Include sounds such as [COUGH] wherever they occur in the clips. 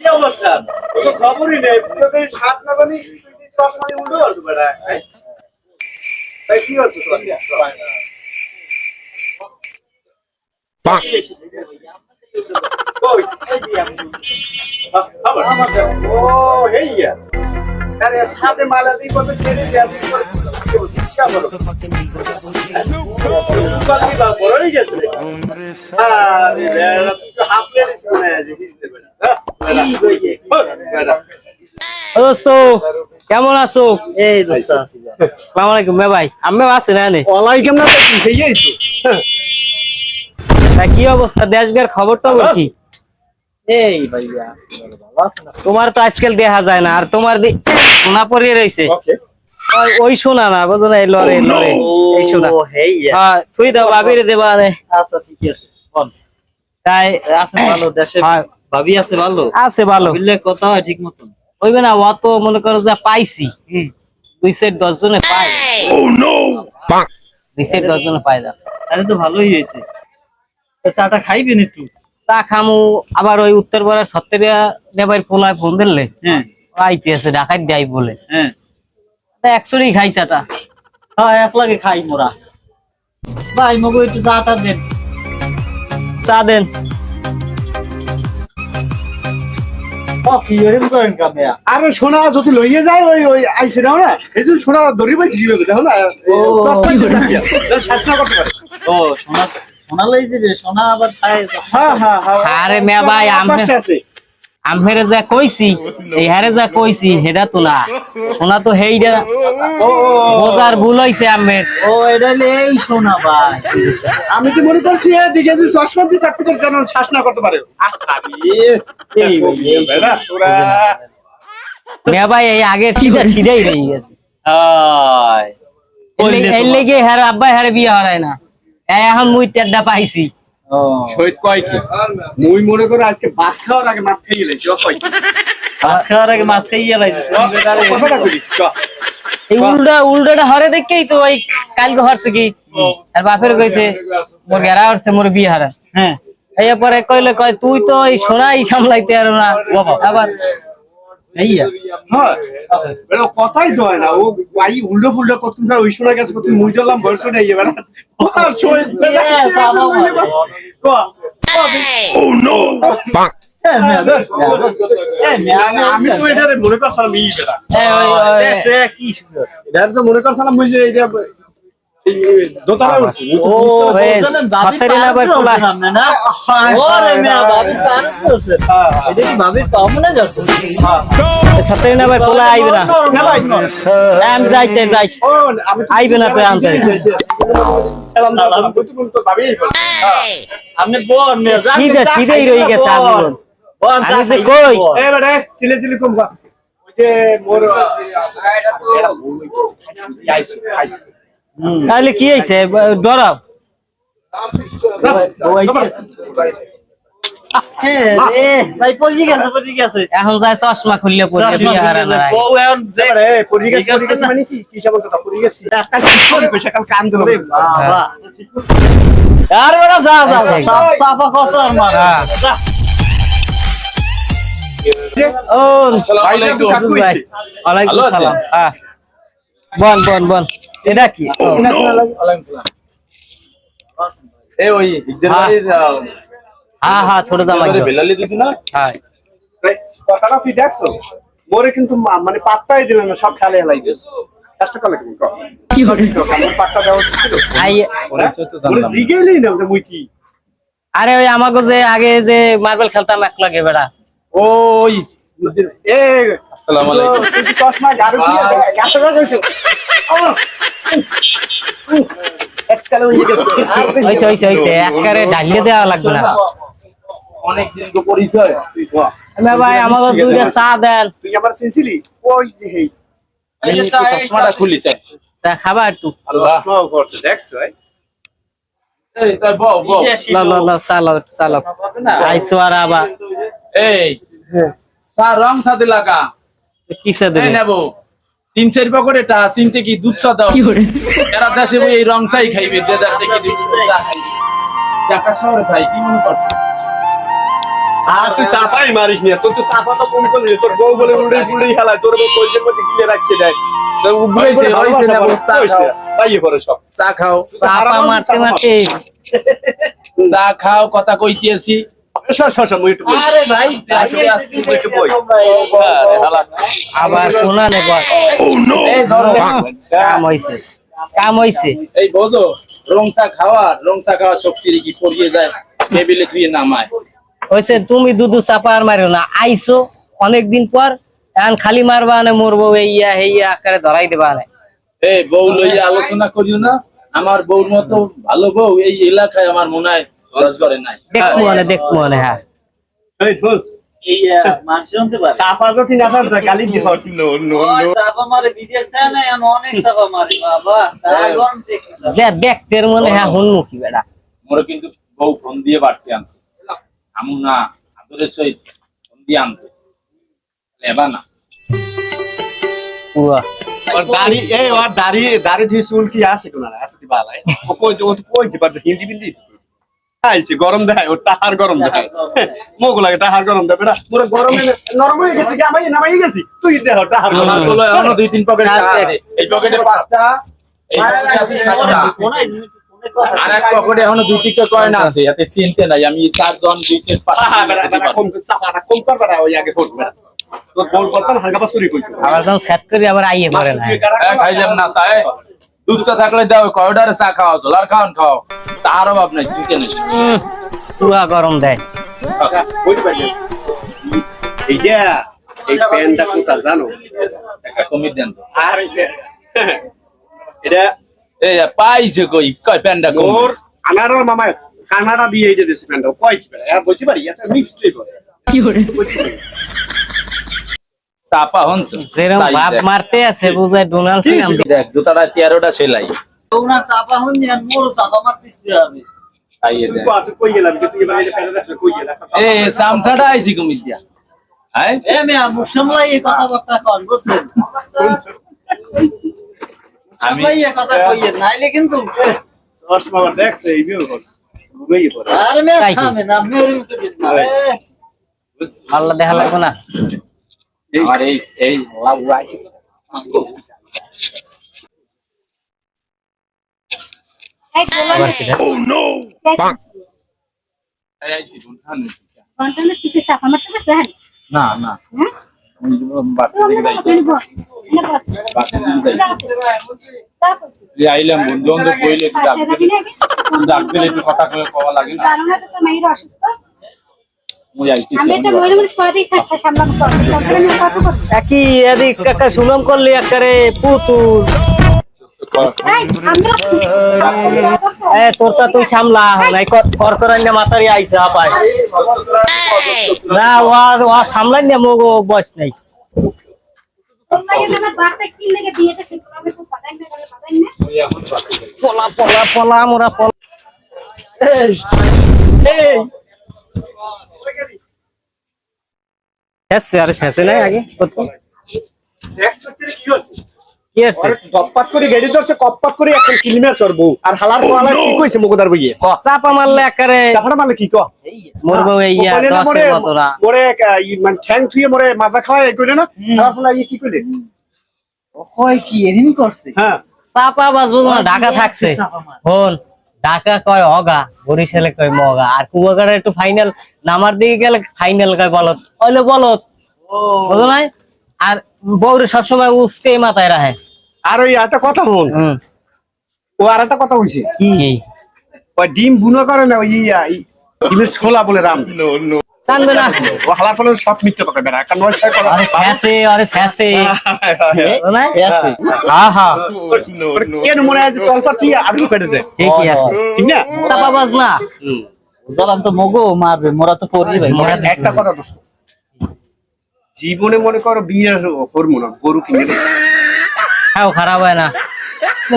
কি অবস্থা? তো খবরই নেই। এই সাত না জানি তুই কি চশমা নিয়ে উল্টো আছো বেটা? ভাই কি হচ্ছে তোর আরে, সাথে মালা দিয়ে কত ছেড়ে দেয়া দোস্ত কেমন আছো? এই দোস্ত। আলাইকুম মে ভাই। আমি আছি না নে ওয়ালাইকুম না তো। তা কি অবস্থা? দেশ বিয়ার খবর কি? এই ভাইয়া আছে না তোমার তো আজকাল দেখা যায় না আর তোমার দি- সোনা পরিয়ে রয়েছে। ওকে ওই- ওই শোনা না বুঝো না এই লড়ে লড়ে এই শোনা ও হ্যাঁ তুই দাও বাবির দেবা নে। আচ্ছা ঠিক আছে বল। তাই আছে ভালো দেশে হ্যাঁ। ভাবি আছে ভালো? আছে ভালো। ভাবিলে কথা হয় ঠিক মতন। হইবে না ও তো মনে করো যা পাইছি। দুই সেট দশ জনে পাই দুই সেট দশ জনে পাই না। আরে তো ভালোই হয়েছে। চাটা খাইবেন একটু? চা খামু আবার ওই উত্তর পাড়ার সত্তরিয়া নেবার পোলায় ফোন দিলে হ্যাঁ। আইতে আছে ডাকাত দেয় বলে। হ্যাঁ। একশোরই খাই চাটা হ্যাঁ এক লাগে খাই মোরা। ভাই মগো একটু চাটা দেন। চা দেন। আরে সোনা যদি লইয়ে যায় ওই ওই আইছে না না এই যে সোনা দড়ি পাইছি কি হবে দেখো না শ্বাস করতে পারে। ও সোনা সোনা লই যাবে সোনা আবার খায় হ্যাঁ হ্যাঁ হ্যাঁ। আরে মেয়া ভাই, আমি- আছে। আমেরে যা কইছি এই হারে যা কইছি হেডা তো না। শোনা তো হেইডা। বোঝার ভুল হইছে আমের ও এটা হলে এই সোনা ভাই। আমি তো মনে করছি এদিকে যে চশমা দিয়ে চাকরি করে যেন শ্বাস না করতে পারে? এই তোরা। মেয়া ভাই এই আগের সিধা [LAUGHS] সিধাই রয়ে গেছে। হায় এই লেগে হার আব্বাই হারে বিয়ে হারায় না। এখন মুই টেড্ডা পাইছি। শহীদ কয় কি? মুই মনে করে আজকে ভাত খাওয়ার আগে মাছ খাইয়ে কয় কি? ভাত খাওয়ার আগে মাছ খাইয়া লাইছে। ও, ও কথাটা কইলি, এই উল্টা উল্টাটা হরে দেখেই তো ওই কালকে হরছে কি? আর বাপের কইছে মোর গেরা হরছে মোর বিয়ে হারা। হ্যাঁ। এই পরে কইলে কয় তুই তো এই সোনাই সামলাইতে আর না। আবার এইয়া হ্যাঁ, বেটা, কথাই তো হয় না ও আই উল্টো ফুল্টো করতুম ওই শোনা গেছে করতুম মুই দিলাম বেটা আর আমি- তো এটারে মনে করছিলাম ই বেটা কি সুন্দর। এটারে তো মনে করছিলাম এটা সতেরো নাম্বার পোলা আইবে না। আমি যাইতে যাই আইবে না আনতে। সিধা সিধাই রয়ে গেছে আজীবন বোন আমি যে কই? চিলে চিলে কম যে মোর হয়ে। তাহলে কি হয়েছে ডরাও ভাই পড়ে গেছে পড়ে গেছে এখন যায় চশমা খুললে? মানে আর যা যা আচ্ছা। কত আর মার হ্যাঁ। ও। ওয়ালাইকুম সালাম হ্যাঁ বল বল বল এটা কি? এ ওই ইকদের হ্যাঁ। বাড়ির হ্যাঁ হ্যাঁ ছোট বেলালি না? হ্যাঁ। কথাটা তুই দেখছ? মোরে কিন্তু মানে পাত্তাই দিল না সব খেলে হেলাই আরে ওই আমাকে যে আগে যে মার্বেল খেলতাম এক লাগে বেড়া। ওই এ আসসালামু তো- আলাইকুম। তুই কি চশমা হয়ে হইছে হইছে হইছে একবারে ঢালিয়ে দেওয়া লাগবে না অনেক দিন তো পরিচয় তুই ভাই আমাকে দুইটা চা দেন তুই ওই যে হেই একটু দেখছ কিসে দেবে তিন চার পকেট এটা চিনতে কি দুধ চা দাও? এরা দেশে এই রং চাই খাইবে যে থেকে দুধ চা খাইবে। ঢাকা শহরে খাই কি মনে করছে? আর তুই চাপাই মারিস নি তোর তো চাপা তো কম করলি তোর বউ বলে উল্টে উল্টে খেলায় তোর বউ মধ্যে গিয়ে রাখতে দেয়। খাও। চা খাও কথা কইতেছি। আবার শোনা ধরো। কাম হইছে কাম হইছে। এই বোঝো রং চা খাওয়া রং চা খাওয়া শক্তির কি পড়িয়ে যায় টেবিলে ধুয়ে নামায়। হইছে তুমি দুদু চাপা আর মারিও না। আইছো অনেকদিন পর এখন খালি মারবা না মরবো এইয়া হেইয়া আকারে ধরাই দেবা না এই বউ লইয়া আলোচনা করিও না। আমার বউর মতো ভালো বউ এই এলাকায় আমার মনে হয় লস করে নাই। দেখব মনে দেখব মনে হ্যাঁ। এই দোস্ত, এই, আহ, মানুষ পারে চাপা যদি না থাকতো, গালি দিতে পারতি। ওই চাপা মারে বিদেশ দেয় না এখন অনেক চাপা মারে বাবা। তার গরম দেখতে যে দেখতে মনে হ্যাঁ হুনমুখী বেড়া মোরে কিন্তু বউ ফোন দিয়ে বাড়তে আনছে। আমু না আদরের সহিত ফোন দিয়ে আনছে। লেবা না। পুরা ওর দাড়ি এই ওর দাড়ি দাড়ি দিয়ে চুল কি আছে হিন্দি বিন্দি? আইছে গরম দেয় ও টাহার গরম দেয় মোক লাগে টাহার গরম দেয় বেটা। পুরো গরমে নরম হয়ে গেছে কি? আমাই নামাই গেছি? তুই দেহ টাহার গরম। আমারগুলো এখনও দুই তিন পকেট টাকা আছে এই পকেটে পাঁচটা এই পকেটে আর এক পকেটে এখনও দুই তিনটা কয়েন আছে এতে চিনতে নাই। আমি চারজন দুই সেট হ্যাঁ বেটা কম বেটা ওই আগে বেটা তোর বল করতাম হালকা চুরি কইছো। আবার যখন সেট করি আবার আইয়ে পড়ে না খাইলাম না তাই। চা থাকলে দাও কয়টারে চা খাওয়া জলার খাওয়ান খাও তার অভাব নাই চিনতে নেই। পুরা গরম দেয়। পাইলে এই প্যান্টটা কোথা জানো? একটা কমিয়ে দেন আর এটা এই পাইছে কই? কয় প্যান্ডা ওর কোর আনারর মামা কানাডা দিয়ে এই যে দিছে প্যান্টটা। কয় কি আর বলতে পারি এটা মিক্স লে করে? চাপা হনছ। যেরকম ভাব মারতে আছে বুঝায় ডোনাল্ড ট্রাম্প দেখ দুটাটা তেরোটা সেলাই। তোমরা চাপা হন নি আর মোর চাপা মারতেছি আমি। খাইয়ে তুই দেন কত কই গেলাম যে তুই এবার এই প্যান্টটা আছে কই গেলাম এ সামসাটা আইছি কমিয়ে দিয়া। এ মেয়া মুখ সামলাই এই কথাবার্তা কন বুঝলেন আমি সামলাই এই কথা কইয়েন নাইলে কিন্তু সস মামা দেখছে এই বিয়ে করছে ঘুমিয়ে পড়ে। আরে মেয়া তাই কি? থামে না মেরে মুখে দিন না এ, আল্লাহ দেখা লাগবে না। আমার এই এই লাউ হ্যাঁ না না। হ্যাঁ? আইলাম বন্ধু বান্ধব কইলে একটু ডাক দিলে। কথা কয়ে কওয়া লাগে না। অসুস্থ? সুনাম করলি একারে পুতুল। এ তোরটা তুই সামলা। নাই করকরান্য মাতারি আইছে আপাই না ওয়ার ওয়া সামলাই না মগো বয়স নাই। পলা পলা পলা মোরা পলা। শেষে আরে নাই আগে কত কি হচ্ছে কি আছে আরে কপ্পাত করে গাড়ি ধরছে কপ্পাত করে এখন কিলমের সরবো আর হালার কোয়ালা কি কইছে মগদার বইয়ে? চাপা মারলে একারে চাপড়া মানে কি ক? মরবো ইয়া দশের মোরে- মোরে এক, আহ, ই মানে ঠ্যাং থুয়ে মোরে মাজা খাওয়া এই কইলে না? তারপর ফলে কি কইলে? কয় কি এরিন করছে? হ্যাঁ। চাপা বাজবো না ঢাকা থাকছে। ঢাকা কয় অগা বরিশালে কয় মগা আর কুয়াকাটা একটু ফাইনাল নামার দিকে গেলে ফাইনাল কয় বলত হইলে বলত বুঝো নাই? আর বউরে সবসময় উসকে মাথায় রাখে। আর ওই একটা কথা বল। হুম। ও আর একটা কথা হইছে কি? ওই ডিম বুনো করে না ওই ইয়া, ডিমের ছোলা বলে রাম। কানবে না। ও হালার ফলে সব মিথ্যে কথা বেড়া কারণ ওই ছয় আরে শেষে আরে শেষে বুঝো নাই? আছে কেন মনে হয় তলপা তুই আলু কেটে দে ঠিকই আছে। ঠিক না? চাপা না। বুঝলাম তো মগো মারবে মোরা তো করবি ভাই একটা কথা দোস্ত। জীবনে মনে করো বিয়ে হরমো না গরু কিনে হ্যাঁ খারাপ হয় না।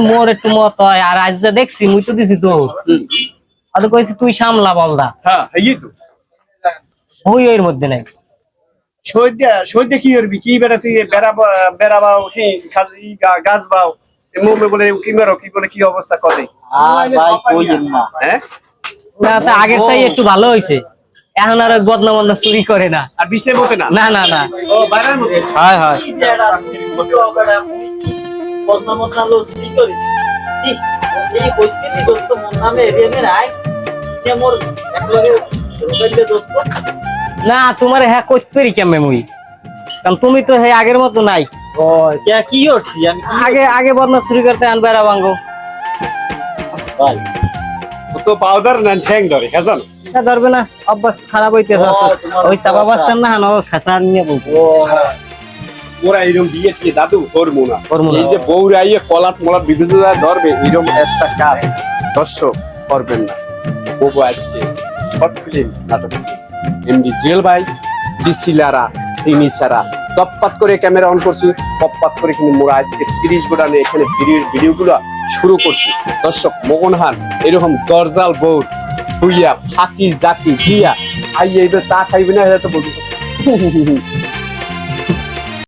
মোর একটু মত হয় আর আজ যা দেখছি মুই তো দিছি তো। আর কইছি তুই সামলা বলদা। হ্যাঁ এই তো। ওই এর মধ্যে নাই। সৈদ্যা সৈদ্যা কি করবি? কি বেড়া তুই বেড়া কি গাছ বাও? মুম্বে বলে কি মেরো কি বলে কি অবস্থা করে হ্যাঁ? না আগের চাই একটু ভালো হইছে। এখন আর ওই বদনা চুরি করে না। আর বিছনে মতে না? না না না। ও বাইরের মধ্যে? হয় হয়। কি যে এটা ছোট অগাড়া বদনা লো কি করি? এই কইতে দোস্ত মন নামে রেমে রাই যে মোর একলগে রুবেলে দোস্ত। না তোমার হ্যাঁ করতে পারি কেমন মুই? কারণ তুমি তো হে আগের মতো নাই। ও কে কি করছি? আমি আগে আগে বদনা চুরি করতে আনবার ভাঙ্গো ভাই ও তো পাউডার না ঠ্যাং ধরে হ্যাঁ তা ধরবে না অভ্যাস খারাপ হইতেছে ও, ওই অভ্যাস। বাসটার না হানো ছাসার নিয়ে বলব ওরা এরকম বিয়ে দিয়ে দাদু করব না করব না। এই যে বউরা ইয়ে কলাট মলাট বিভিন্ন ধরবে এরকম একটা কাজ। দর্শক করবেন না। বউ আজকে শর্ট ফিল্ম নাটক এমডি জুয়েল ভাই ডিসিলারা চিনি ছাড়া তপ্পাত করে ক্যামেরা অন করছি তপ্পাত করে কিন্তু মোরা আজকে তিরিশ গোটা নিয়ে এখানে ভিডিও ভিডিওগুলো শুরু করছি। দর্শক মোহনহান এরকম দরজাল বৌর হইয়া ফাঁকি, জাকি দিয়া আই এইবার চা খাইবে না এটা তো বলব।